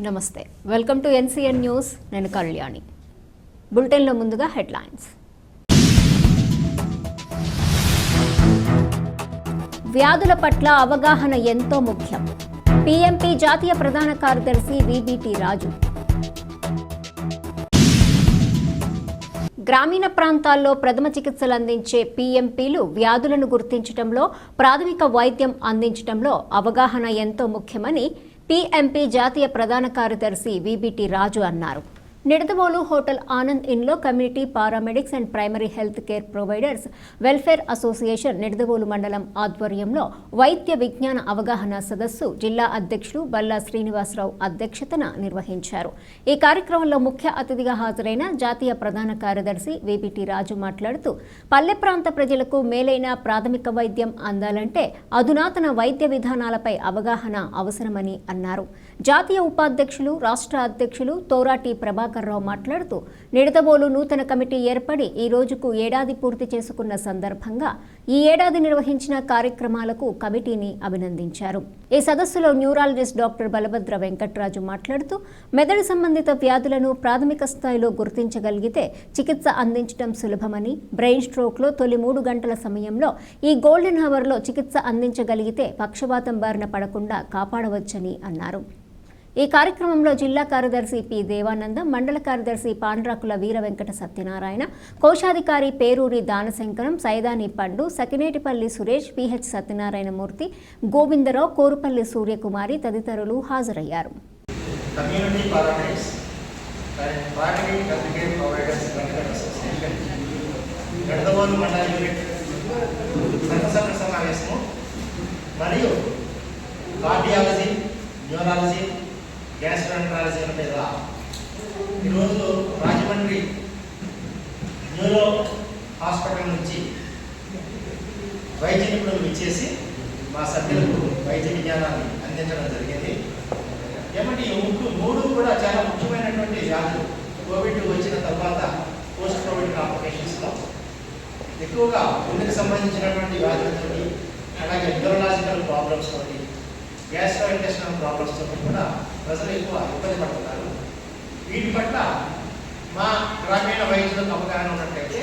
నమస్తే. Welcome to NCN news నేను కళ్యాణి. బులెటిన్లో ముందుగా హెడ్లైన్స్ వ్యాధుల పట్ల అవగాహన ఎంతో ముఖ్యం. పీఎంపీ జాతీయ ప్రధాన కార్యదర్శి విబిటి రాజు. గ్రామీణ ప్రాంతాల్లో ప్రథమ చికిత్సలు అందించే పీఎంపీలు వ్యాధులను గుర్తించడంలో ప్రాథమిక వైద్యం అందించడంలో అవగాహన ఎంతో ముఖ్యమని పీఎంపీ జాతీయ ప్రధాన కార్యదర్శి విబిటి రాజు అన్నారు. Nidadavolu hotel Anand ఇన్లో community paramedics and primary health care providers welfare association Nidadavolu మండలం ఆధ్వర్యంలో వైద్య విజ్ఞాన అవగాహన సదస్సు జిల్లా అధ్యక్షులు బల్లా శ్రీనివాసరావు అధ్యక్షతన నిర్వహించారు. ఈ కార్యక్రమంలో ముఖ్య అతిథిగా హాజరైన జాతీయ ప్రధాన కార్యదర్శి వీపీటీ రాజు మాట్లాడుతూ పల్లె ప్రాంత ప్రజలకు మేలైన ప్రాథమిక వైద్యం అందాలంటే అధునాతన వైద్య విధానాలపై అవగాహన అవసరమని అన్నారు. జాతీయ ఉపాధ్యక్షులు రాష్ట్ర అధ్యక్షులు తోరాటి ప్రభాకర్ రావు మాట్లాడుతూ నిడదవోలు నూతన కమిటీ ఏర్పడి ఈ రోజుకు ఏడాది పూర్తి చేసుకున్న సందర్భంగా ఈ ఏడాది నిర్వహించిన కార్యక్రమాలకు కమిటీని అభినందించారు. ఈ సదస్సులో న్యూరాలజిస్ట్ డాక్టర్ బలభద్ర వెంకట్రాజు మాట్లాడుతూ మెదడు సంబంధిత వ్యాధులను ప్రాథమిక స్థాయిలో గుర్తించగలిగితే చికిత్స అందించడం సులభమని బ్రెయిన్ స్ట్రోక్లో తొలి మూడు గంటల సమయంలో ఈ గోల్డెన్ హవర్లో చికిత్స అందించగలిగితే పక్షవాతం బారిన పడకుండా కాపాడవచ్చని అన్నారు. ఈ కార్యక్రమంలో జిల్లా కార్యదర్శి పి దేవానందం మండల కార్యదర్శి పాండ్రాకుల వీర వెంకట సత్యనారాయణ కోశాధికారి పేరూరి దానశంకరం సైదాని పండు సకినేటిపల్లి సురేష్ పిహెచ్ సత్యనారాయణమూర్తి గోవిందరావు కోరుపల్లి సూర్యకుమారి తదితరులు హాజరయ్యారు. మరియు కార్డియాలజీ న్యూరాలజీ గ్యాస్ట్రాంట్రాలజీ మీద. ఈరోజు రాజమండ్రి న్యూరో హాస్పిటల్ నుంచి వైద్య నిపుణులు ఇచ్చేసి మా సభ్యులకు వైద్య విజ్ఞానాన్ని అందించడం జరిగింది. ఏమంటే ఈ ముగ్గురు మూడు కూడా చాలా ముఖ్యమైనటువంటి వ్యాధులు. కోవిడ్ వచ్చిన తర్వాత పోస్ట్ కోవిడ్ కాంప్లికేషన్స్లో ఎక్కువగా గుండెకి సంబంధించినటువంటి వ్యాధులతోటి అలాగే న్యూరలాజికల్ ప్రాబ్లమ్స్ తోటి గ్యాస్ట్రో ఇంటెస్టినల్ ప్రాబ్లమ్స్ తోటి కూడా ప్రజలు ఎక్కువ ఇబ్బంది పడుతున్నారు. వీటి పట్ల మా గ్రామీణ వైద్యులకు అవగాహన ఉన్నట్లయితే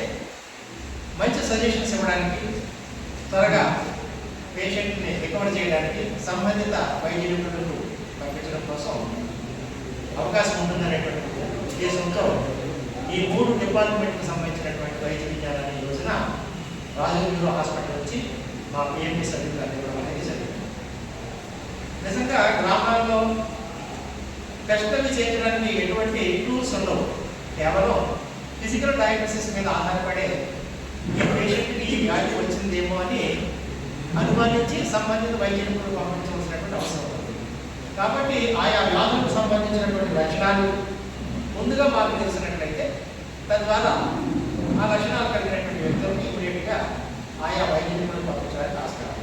మంచి సజెషన్స్ ఇవ్వడానికి త్వరగా పేషెంట్ని రికవర్ చేయడానికి సంబంధిత వైద్య నిపుణులకు పంపించడం కోసం అవకాశం ఉంటుందనేటువంటి ఉద్దేశంతో ఈ మూడు డిపార్ట్మెంట్కి సంబంధించినటువంటి వైద్య విజ్ఞానాన్ని ఈ రాజేంద్ర హాస్పిటల్ వచ్చి మా పిఎంపీ సభ్యులు అందివ్వడం నిజంగా గ్రామాల్లో టెస్టులు చేయడానికి ఎటువంటి టూల్స్ ఉండవు. కేవలం ఫిజికల్ డయాగ్నోసిస్ మీద ఆధారపడే ఈ పేషెంట్కి వ్యాధి వచ్చిందేమో అని అనుమానించి సంబంధిత వైద్య పంపించవలసినటువంటి అవసరం ఉంది. కాబట్టి ఆయా వ్యాధులకు సంబంధించినటువంటి లక్షణాలు ముందుగా మాకు తెలిసినట్లయితే తద్వారా ఆ లక్షణాలు కలిగినటువంటి వ్యక్తులకు ఇమీడియట్గా ఆయా వైద్య నిపుణులు పంపించడానికి ఆస్కారం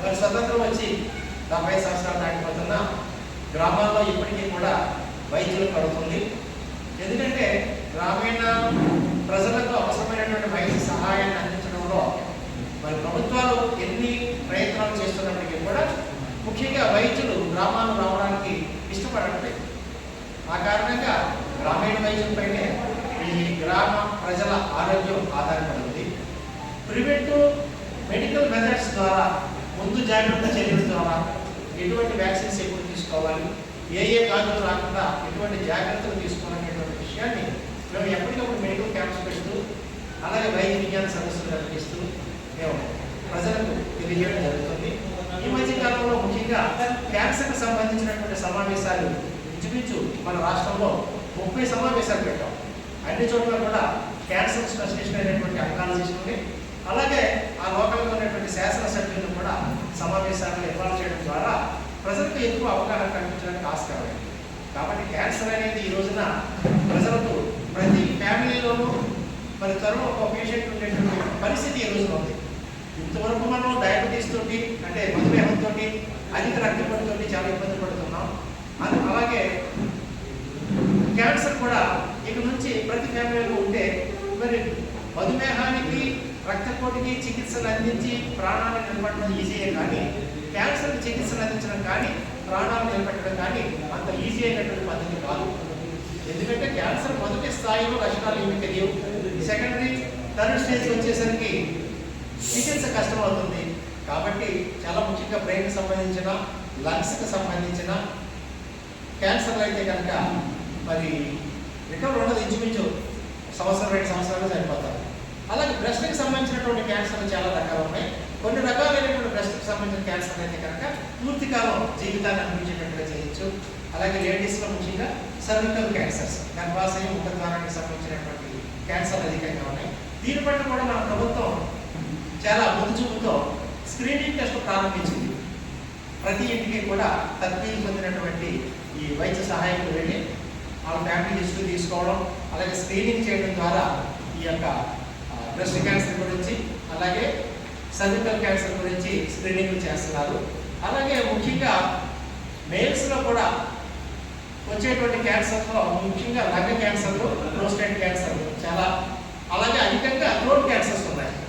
మరి స్వతంత్రం వచ్చి డెబ్బై సంవత్సరాలు దాటిపోతున్న గ్రామాల్లో ఇప్పటికీ కూడా వైద్యులు పడుతుంది ఎందుకంటే గ్రామీణ ప్రజలకు అవసరమైనటువంటి వైద్య సహాయాన్ని అందించడంలో మరి ప్రభుత్వాలు ఎన్ని ప్రయత్నాలు చేస్తున్నప్పటికీ కూడా ముఖ్యంగా వైద్యులు గ్రామాలు రావడానికి ఇష్టపడట్లేదు ఆ కారణంగా గ్రామీణ వైద్యులపైనే ఈ గ్రామ ప్రజల ఆరోగ్యం ఆధారపడింది ప్రివెంటివ్ మెడికల్ మెథడ్స్ ద్వారా ముందు జాగ్రత్త చర్యల ద్వారా ఎటువంటి వ్యాక్సిన్స్ ఎప్పుడు తీసుకోవాలి? ఏ ఏ వ్యాధులు రాకుండా ఎటువంటి జాగ్రత్తలు తీసుకోవాలనేటువంటి విషయాన్ని మేము ఎప్పటికప్పుడు మెడికల్ క్యాంప్స్ పెడుతూ అలాగే వైద్య విజ్ఞాన సదస్సులు నిర్వహిస్తూ మేము ప్రజలకు తెలియజేయడం జరుగుతుంది. ఈ మధ్య కాలంలో ముఖ్యంగా క్యాన్సర్కి సంబంధించినటువంటి సమావేశాలు ఇంచుమించు మన రాష్ట్రంలో ముప్పై సమావేశాలు పెట్టాం. అన్ని చోట్ల కూడా క్యాన్సర్ స్పెషలిస్ట్ అయినటువంటి అంకాలజిస్ట్ ఉంది. అలాగే ఆ లోకల్గా ఉన్నటువంటి సమావేశాలను ఏర్పాటు చేయడం ద్వారా ప్రజలకు ఎక్కువ అవగాహన కల్పించడానికి ఆస్కారం కాబట్టి క్యాన్సర్ అనేది ఈ రోజున ప్రజలకు ప్రతి ఫ్యామిలీలోనూ మరి తరువు ఒక పేషెంట్ ఉండేటువంటి పరిస్థితి ఈ రోజున ఉంది. ఇంతవరకు మనం డయాబెటీస్ తోటి అంటే మధుమేహంతో అధిక రక్తపోటుతో చాలా ఇబ్బంది పడుతున్నాం. అది అలాగే క్యాన్సర్ కూడా ఇక నుంచి ప్రతి ఫ్యామిలీలో ఉంటే మరి మధుమేహానికి రక్తపోటుకి చికిత్సలు అందించి ప్రాణాలు నిలబడడం ఈజీయే కానీ క్యాన్సర్కి చికిత్సలు అందించడం కానీ ప్రాణాలు నిలబెట్టడం కానీ అంత ఈజీ ఈజీ అయినటువంటి పద్ధతి కాదు. ఎందుకంటే క్యాన్సర్ మొదటి స్థాయిలో లక్షణాలు ఏమి తెలియవు. సెకండరీ థర్డ్ స్టేజ్కి వచ్చేసరికి చికిత్స కష్టం అవుతుంది కాబట్టి చాలా ముఖ్యంగా బ్రెయిన్కి సంబంధించిన లంగ్స్కి సంబంధించిన క్యాన్సర్లు అయితే కనుక మరి రికవర్ ఉండదు. ఇంచుమించు సంవత్సరం రెండు సంవత్సరాలు సరిపోతారు అలాగే బ్రెస్ట్కి సంబంధించినటువంటి క్యాన్సర్లు చాలా రకాలు ఉన్నాయి. కొన్ని రకాలైనటువంటి బ్రెస్ట్కి సంబంధించిన క్యాన్సర్ అయితే కనుక పూర్తి కాలం జీవితాన్ని అనిపించేటట్టుగా చేయొచ్చు. అలాగే లేడీస్లో ముఖ్యంగా సర్వికల్ క్యాన్సర్స్ గర్భాశయం ఉపద్వారానికి సంబంధించినటువంటి క్యాన్సర్ అధికంగా ఉన్నాయి. దీని పట్ల కూడా మన ప్రభుత్వం చాలా ముందు చూపుతో స్క్రీనింగ్ టెస్ట్ ప్రారంభించింది. ప్రతి ఇంటికి కూడా తగ్గి పొందినటువంటి ఈ వైద్య సహాయకులు వెళ్ళి వాళ్ళ ఫ్యామిలీ హిస్టరీ తీసుకోవడం అలాగే స్క్రీనింగ్ చేయడం ద్వారా ఈ యొక్క బ్రెస్ట్ క్యాన్సర్ గురించి అలాగే సర్జికల్ క్యాన్సర్ గురించి స్క్రీనింగ్ చేస్తున్నారు. అలాగే ముఖ్యంగా మెయిల్స్లో కూడా వచ్చేటువంటి క్యాన్సర్లో ముఖ్యంగా లగ్గ క్యాన్సర్లు ప్రోస్టేట్ క్యాన్సర్లు చాలా అలాగే అధికంగా థ్రోట్ క్యాన్సర్స్